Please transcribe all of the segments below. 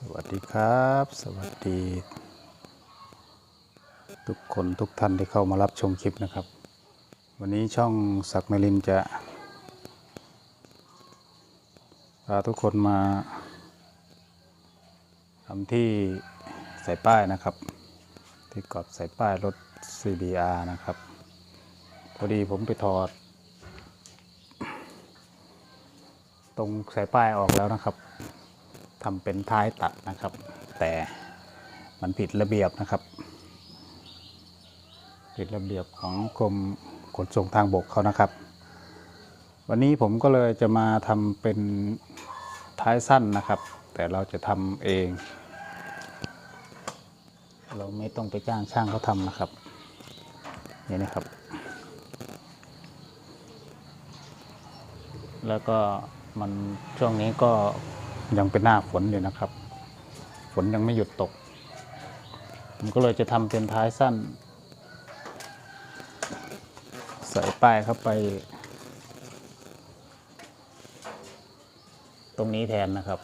สวัสดีครับ สวัสดี ทุกคนทุกท่านที่เข้ามารับชมคลิปนะครับ วันนี้ช่องศักเมลินจะพาทุกคนมาทำที่ใส่ป้ายนะครับ ที่กรอบใส่ป้ายรถ CBR นะครับ พอดีผมไปถอด ตรงสายป้ายออกแล้วนะครับ ทำเป็นท้ายตัดนะครับ แต่มันผิดระเบียบนะครับ ผิดระเบียบของกรมขนส่งทางบกเขานะครับ วันนี้ผมก็เลยจะมาทำเป็นท้ายสั้นนะครับ แต่เราจะทำเอง เราไม่ต้องไปจ้างช่างเขาทำนะครับนี่นะครับ แล้วก็มันช่วงนี้ก็ ยังเป็นหน้าฝนอยู่นะครับ ฝนยังไม่หยุดตก ผมก็เลยจะทำเป็นท้ายสั้น ใส่ป้ายเข้าไป ตรงนี้แทนนะครับ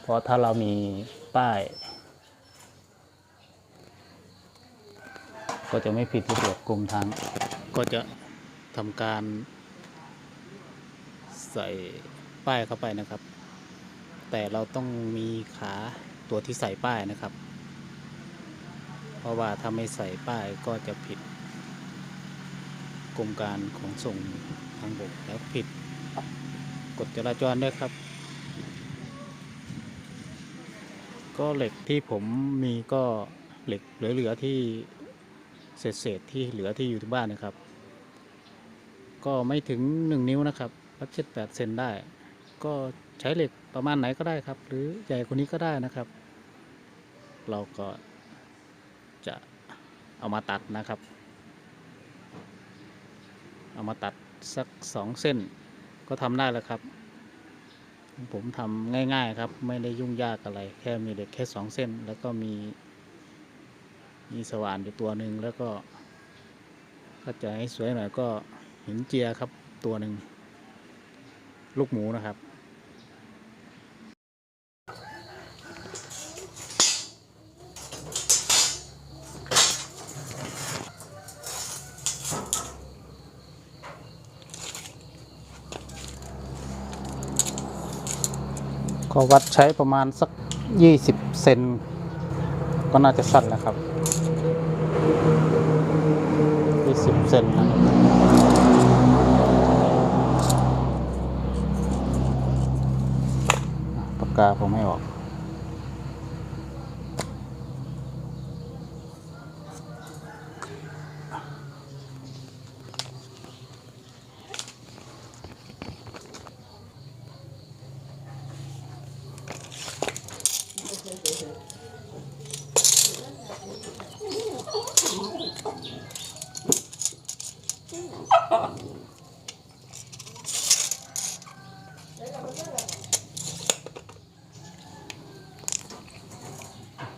เพราะถ้าเรามีป้าย ก็จะไม่ผิดระเบียบกรมทาง ก็จะทำการใส่ป้ายเข้าไปนะครับ แต่เราต้องมีขาตัวที่ใส่ป้ายนะครับ เพราะว่าถ้าไม่ใส่ป้ายก็จะผิดกรมการขนส่งทางบกแล้วผิดกฎจราจรด้วยครับ ก็เหล็กที่ผมมีก็เหล็กเหลือๆที่เศษๆที่เหลือที่อยู่ที่บ้านนะครับ ก็ไม่ถึง 1 นิ้วนะครับวัดเช็ด8เซนได้ ก็ใช้เหล็ก ประมาณไหนก็ได้ครับ หรือใหญ่กว่านี้ก็ได้นะครับ เราก็จะเอามาตัดนะครับ เอามาตัดสักสองเส้นก็ทำได้แล้วครับ ผมทำง่าย ๆครับ ไม่ได้ยุ่งยากอะไร แค่มีเหล็กแค่สองเส้น แล้วก็มีมีสว่านอยู่ตัวหนึ่งแล้วก็ถ้าจะให้สวยหน่อยก็หินเจียครับตัวหนึ่งลูกหมูนะครับ ก็วัดใช้ประมาณสัก 20 เซนก็น่าจะสั้นแล้วครับ 20 เซนนะปากกาผมไม่ออก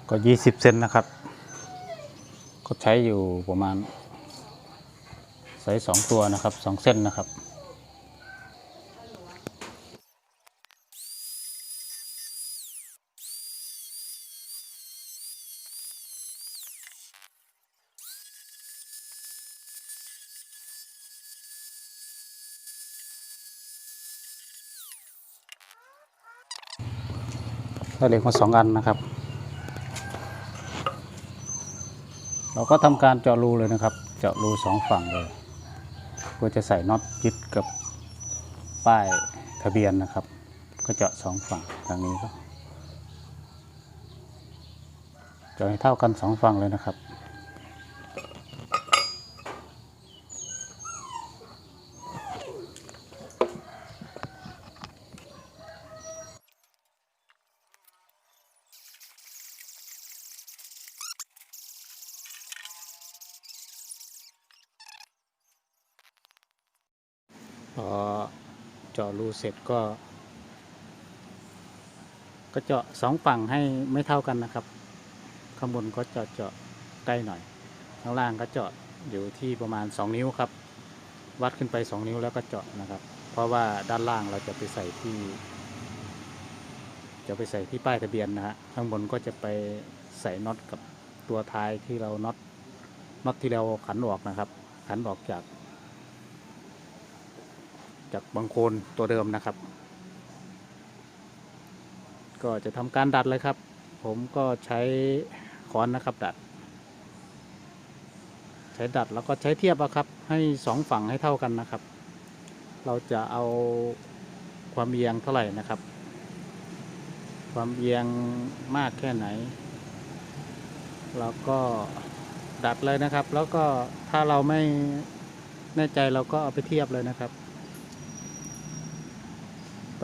ก็20เซนนะครับ ก็ใช้อยู่ประมาณใส่สองตัวนะครับสองเส้นนะครับได้เหล็กมาสองอันนะครับ เราก็ทำการเจาะรูเลยนะครับ เจาะรูสองฝั่งเลยเพื่อจะใส่น็อตยึดกับป้ายทะเบียนนะครับ ก็เจาะสองฝั่งทางนี้ก็เจาะให้เท่ากันสองฝั่งเลยนะครับ พอ เจาะรูเสร็จก็ ก็เจาะสองฝั่งให้ไม่เท่ากันนะครับ ข้างบนก็เจาะเจาะใกล้หน่อย ข้างล่างก็เจาะอยู่ที่ประมาณ 2 นิ้วครับ วัดขึ้นไป 2 นิ้วแล้วก็เจาะนะครับ เพราะว่าด้านล่างเราจะไปใส่ที่ จะไปใส่ที่ป้ายทะเบียนนะฮะ ข้างบนก็จะไปใส่น็อตกับตัวท้ายที่เราน็อตน็อตที่เราขันออกนะครับ ขันออกจาก จากบางโคนตัวเดิมนะครับ ก็จะทำการดัดเลยครับ ผมก็ใช้ค้อนนะครับดัด ใช้ดัดแล้วก็ใช้เทียบเอาครับ ให้สองฝั่งให้เท่ากันนะครับ เราจะเอาความเอียงเท่าไหร่นะครับ ความเอียงมากแค่ไหนเราก็ดัดเลยนะครับ แล้วก็ถ้าเราไม่แน่ใจเราก็เอาไปเทียบเลยนะครับ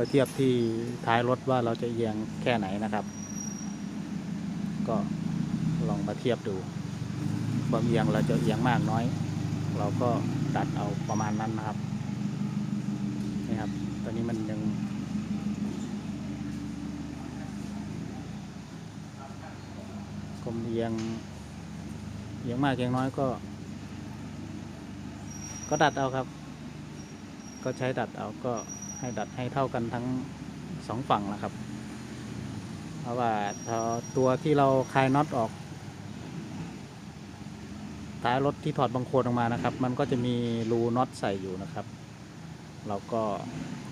ไปเทียบที่ท้ายรถว่าเราจะเอียงแค่ไหนนะครับ ก็ลองมาเทียบดูความเอียงเราจะเอียงมากน้อย เราก็ดัดเอาประมาณนั้นนะครับนี่ครับ ตอนนี้มันยังความเอียงเอียงมากเอียงน้อยก็ ก็ดัดเอาครับ ก็ใช้ดัดเอาก็ ให้ดัดให้เท่ากันทั้งสองฝั่งนะครับ เพราะว่าพอตัวที่เราคลายน็อตออกท้ายรถที่ถอดบางโคลนออกมานะครับ มันก็จะมีรูน็อตใส่อยู่นะครับ เราก็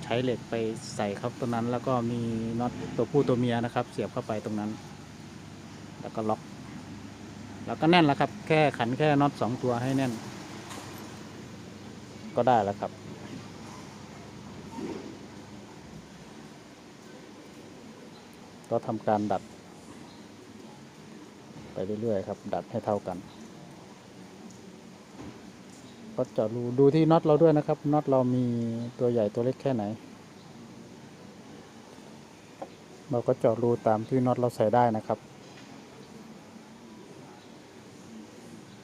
ใช้เหล็กไปใส่ครับตรงนั้น แล้วก็มีน็อตตัวผู้ตัวเมียนะครับ เสียบเข้าไปตรงนั้น แล้วก็ล็อก แล้วก็แน่นแล้วครับ แค่ขันแค่น็อตสองตัวให้แน่น ก็ได้แล้วครับ ก็ทำการดัด ไปเรื่อยๆครับ ดัดให้เท่ากัน ก็เจาะรูดูที่น็อตเราด้วยนะครับน็อตเรามีตัวใหญ่ตัวเล็กแค่ไหน เราก็เจาะรูตามที่น็อตเราใส่ได้นะครับ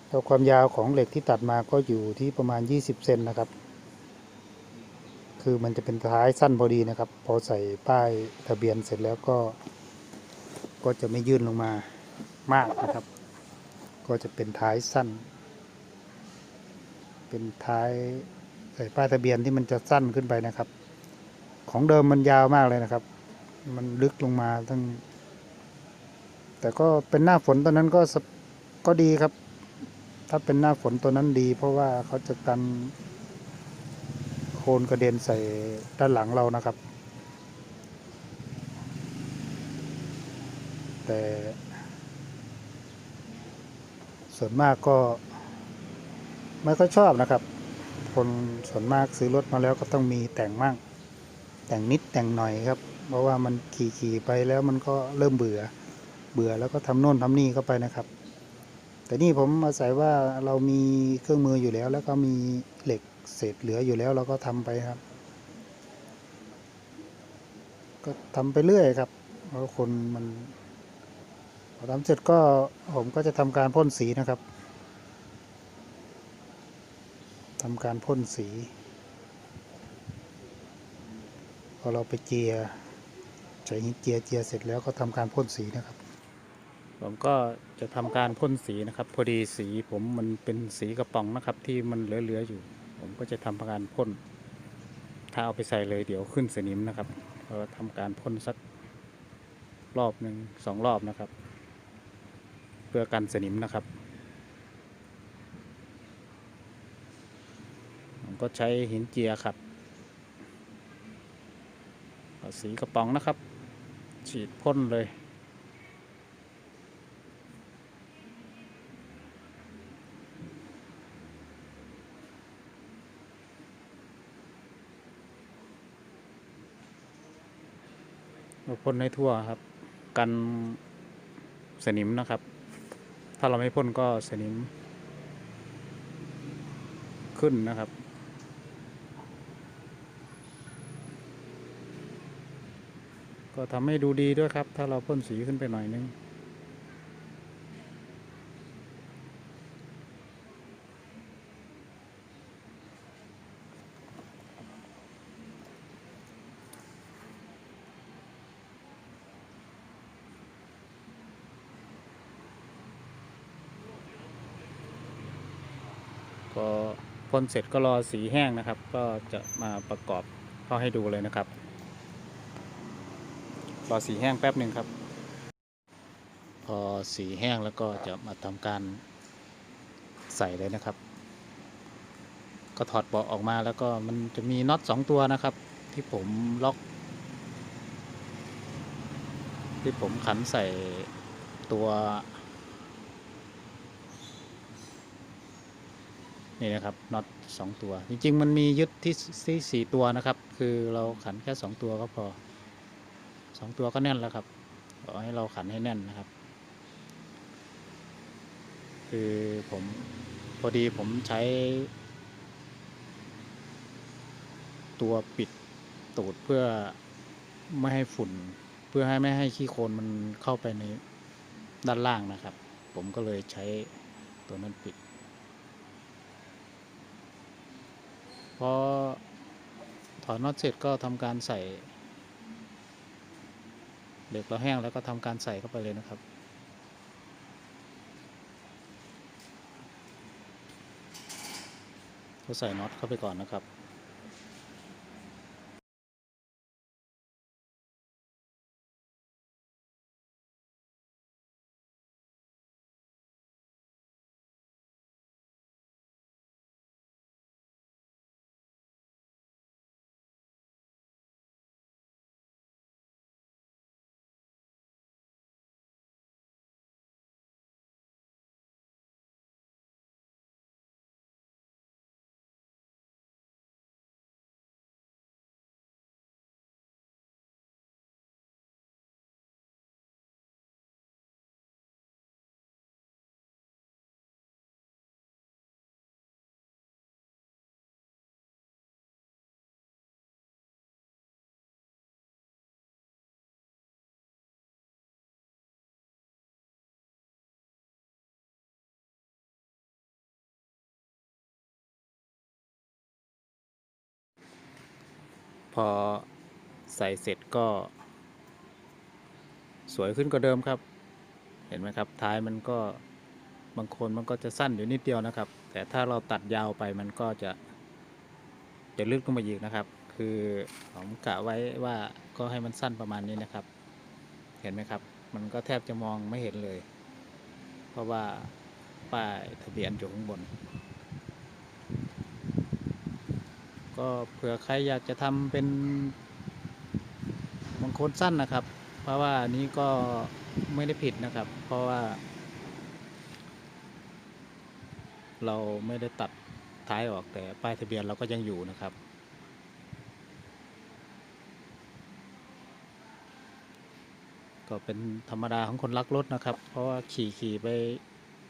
แล้วความยาวของเหล็กที่ตัดมาก็อยู่ที่ประมาณ 20 เซนนะครับ คือมันจะเป็นท้ายสั้นพอดีนะครับ พอใส่ป้ายทะเบียนเสร็จแล้วก็ ก็จะไม่ยื่นลงมามากนะครับ ก็จะเป็นท้ายสั้น เป็นท้ายใส่ป้ายทะเบียนที่มันจะสั้นขึ้นไปนะครับ ของเดิมมันยาวมากเลยนะครับ มันลึกลงมาตั้ง แต่ก็เป็นหน้าฝนตอนนั้นก็ก็ดีครับ ถ้าเป็นหน้าฝนตัวนั้นดี เพราะว่าเขาจะกัน โคลนกระเด็นใส่ด้านหลังเรานะครับ แต่ ส่วนมากก็ไม่ค่อยชอบนะครับ คนส่วนมากซื้อรถมาแล้วก็ต้องมีแต่งมั่งแต่งนิดแต่งหน่อยครับ เพราะว่ามันขี่ขี่ไปแล้วมันก็เริ่มเบื่อ เบื่อแล้วก็ทำโน่นทำนี่เข้าไปนะครับ แต่นี่ผมอาศัยว่าเรามีเครื่องมืออยู่แล้ว แล้วก็มีเหล็ก เศษเหลืออยู่แล้วเราก็ทำไปครับ ก็ทำไปเรื่อยครับเพราะคนมันพอทำเสร็จก็ผมก็จะทำการพ่นสีนะครับทำการพ่นสีพอเราไปเจียใช้หินเจียเจียเสร็จแล้วก็ทำการพ่นสีนะครับผมก็จะทำการพ่นสีนะครับ พอดีสีผมมันเป็นสีกระป๋องนะครับ ที่มันเหลือๆอยู่ ผมก็จะทำการพ่น ถ้าเอาไปใส่เลยเดี๋ยวขึ้นสนิมนะครับเราทำการพ่นสักรอบหนึ่งสองรอบนะครับ เพื่อกันสนิมนะครับ ผมก็ใช้หินเจียครับสีกระป๋องนะครับ ฉีดพ่นเลย พ่นให้ทั่วครับ กันสนิมนะครับ ถ้าเราไม่พ่นก็สนิม ขึ้นนะครับ ก็ทำให้ดูดีด้วยครับ ถ้าเราพ่นสีขึ้นไปหน่อยนึง พอ พ่นเสร็จก็รอสีแห้งนะครับ ก็จะมาประกอบเข้าให้ดูเลยนะครับ รอสีแห้งแป๊บหนึ่งครับ พอสีแห้งแล้วก็จะมาทำการใส่เลยนะครับ ก็ถอดเบาะออกมาแล้วก็มันจะมีน็อตสองตัวนะครับ ที่ผมล็อก ที่ผมขันใส่ตัว นี่นะครับน็อตสองตัว จริง ๆ มันมียึดที่ที่สี่ตัวนะครับ คือเราขันแค่สองตัวก็พอสองตัวก็แน่นแล้วครับขอให้เราขันให้แน่นนะครับ คือผมพอดีผมใช้ ตัวปิดตูดเพื่อไม่ให้ฝุ่น เพื่อให้ไม่ให้ขี้โคลนมันเข้าไปในด้านล่างนะครับ ผมก็เลยใช้ตัวนั้นปิด อถอดน็อตเสร็จก็ทำการใส่เหล็กเราแห้งแล้วก็ทำการใส่เข้าไปเลยนะครับก็ใส่น็อตเข้าไปก่อนนะครับ พอใส่เสร็จก็ สวยขึ้นกว่าเดิมครับ เห็นไหมครับท้ายมันก็บางคนมันก็จะสั้นอยู่นิดเดียวนะครับ แต่ถ้าเราตัดยาวไปมันก็จะ จะลึกลงมาอีกนะครับ คือผมกะไว้ว่าก็ให้มันสั้นประมาณนี้นะครับ เห็นไหมครับ มันก็แทบจะมองไม่เห็นเลย เพราะว่าป้ายทะเบียนอยู่ข้างบน ก็เผื่อใครอยากจะทำเป็นบางคนสั้นนะครับ เพราะว่านี้ก็ไม่ได้ผิดนะครับ เพราะว่า เราไม่ได้ตัดท้ายออกแต่ป้ายทะเบียนเราก็ยังอยู่นะครับก็เป็นธรรมดาของคนรักรถนะครับ เพราะว่าขี่ขี่ไป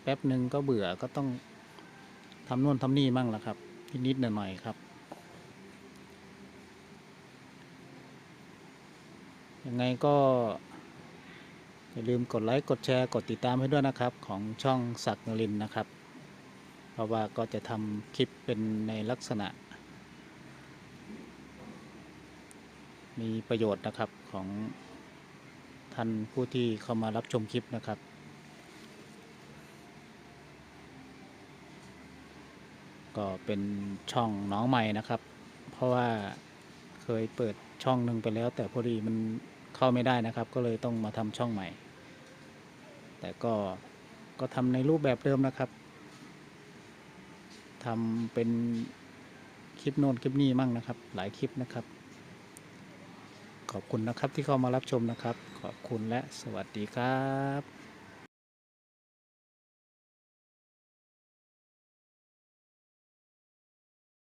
แป๊บหนึ่งก็เบื่อก็ต้องทำนู่นทำนี่มั่งละครับนิดๆหน่อยๆครับ ยังไงก็ อย่าลืมกดไลค์กดแชร์กดติดตามให้ด้วยนะครับ ของช่องศักดิ์นรินนะครับ เพราะว่าก็จะทำคลิปเป็นในลักษณะ มีประโยชน์นะครับของท่านผู้ที่เข้ามารับชมคลิปนะครับก็เป็นช่องน้องใหม่นะครับ เพราะว่า เคยเปิดช่องหนึ่งไปแล้ว แต่พอดีมันเข้าไม่ได้นะครับ ก็เลยต้องมาทำช่องใหม่ แต่ก็ก็ทำในรูปแบบเดิมนะครับทำเป็นคลิปโน้นคลิปนี้มั่งนะครับ หลายคลิปนะครับ ขอบคุณนะครับที่เข้ามารับชมนะครับ ขอบคุณและสวัสดีครับ